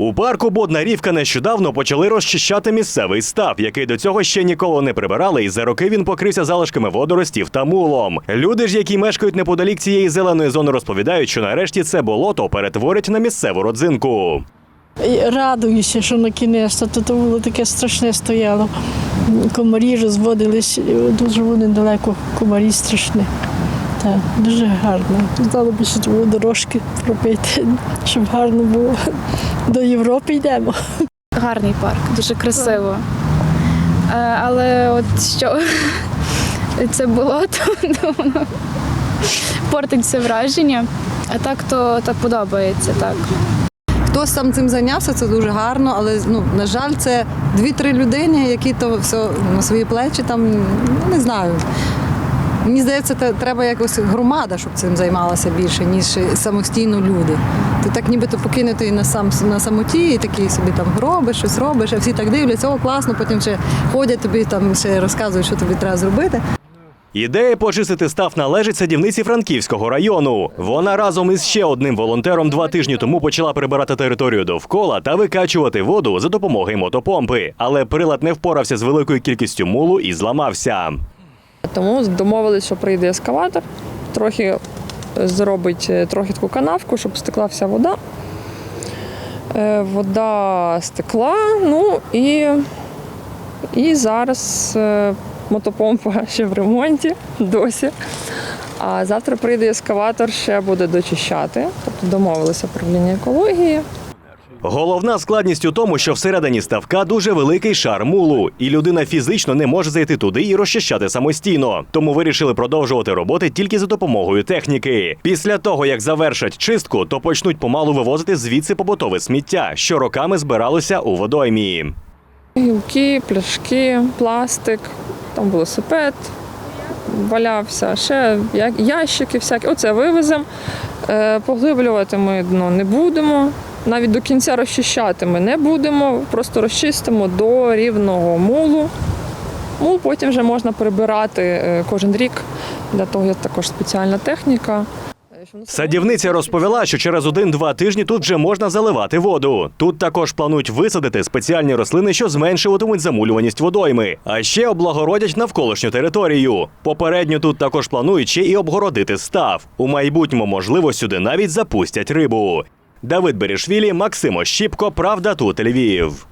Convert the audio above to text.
У парку Бодна Рівка нещодавно почали розчищати місцевий став, який до цього ще ніколи не прибирали, і за роки він покрився залишками водоростів та мулом. Люди ж, які мешкають неподалік цієї зеленої зони, розповідають, що нарешті це болото перетворять на місцеву родзинку. Радуюся, що на кінець то було таке страшне стояло. Комарі розводились, дуже вони далеко, комарі страшні. Так, дуже гарно. Здало б, що було дорожки робити, щоб гарно було. До Європи йдемо. Гарний парк, дуже красиво. Е, Але от що це болото, то воно портить це враження. А так то так подобається, так. Хтось там цим зайнявся, це дуже гарно, але ну, на жаль, це дві-три людини, які то все на свої плечі там, ну, не знаю. Мені здається, те- треба якось громада, щоб цим займалася більше, ніж самостійно люди. Ти так нібито покинутий на сам на самоті, і такий собі там робиш, щось робиш, а всі так дивляться, о, класно, потім ще ходять тобі там ще розказують, що тобі треба зробити. Ідея почистити став належить садівниці Франківського району. Вона разом із ще одним волонтером два тижні тому почала прибирати територію довкола та викачувати воду за допомогою мотопомпи. Але прилад не впорався з великою кількістю мулу і зламався. Тому домовились, що прийде ескаватор, трохи зробить е, трохи таку канавку, щоб стекла вся вода. Е, Вода стекла, ну і, і зараз е, мотопомпа ще в ремонті досі. А завтра прийде ескаватор, ще буде дочищати. Тобто домовилися управління екології. Головна складність у тому, що всередині ставка дуже великий шар мулу, і людина фізично не може зайти туди і розчищати самостійно. Тому вирішили продовжувати роботи тільки за допомогою техніки. Після того, як завершать чистку, то почнуть помалу вивозити звідси побутове сміття, що роками збиралося у водоймі. Гілки, пляшки, пластик, там велосипед валявся, ще ящики всякі. Оце вивеземо. Е, Поглиблювати ми дно не будемо. Навіть до кінця розчищати ми не будемо, просто розчистимо до рівного мулу. Мул потім вже можна прибирати е, кожен рік. Для того є також спеціальна техніка. Е, Садівниця розповіла, що через один-два тижні тут вже можна заливати воду. Тут також планують висадити спеціальні рослини, що зменшуватимуть замулюваність водойми, а ще облагородять навколишню територію. Попередньо тут також планують ще і обгородити став. У майбутньому, можливо, сюди навіть запустять рибу. Давид Берішвілі, Максим Ощіпко, Правда тут Львів.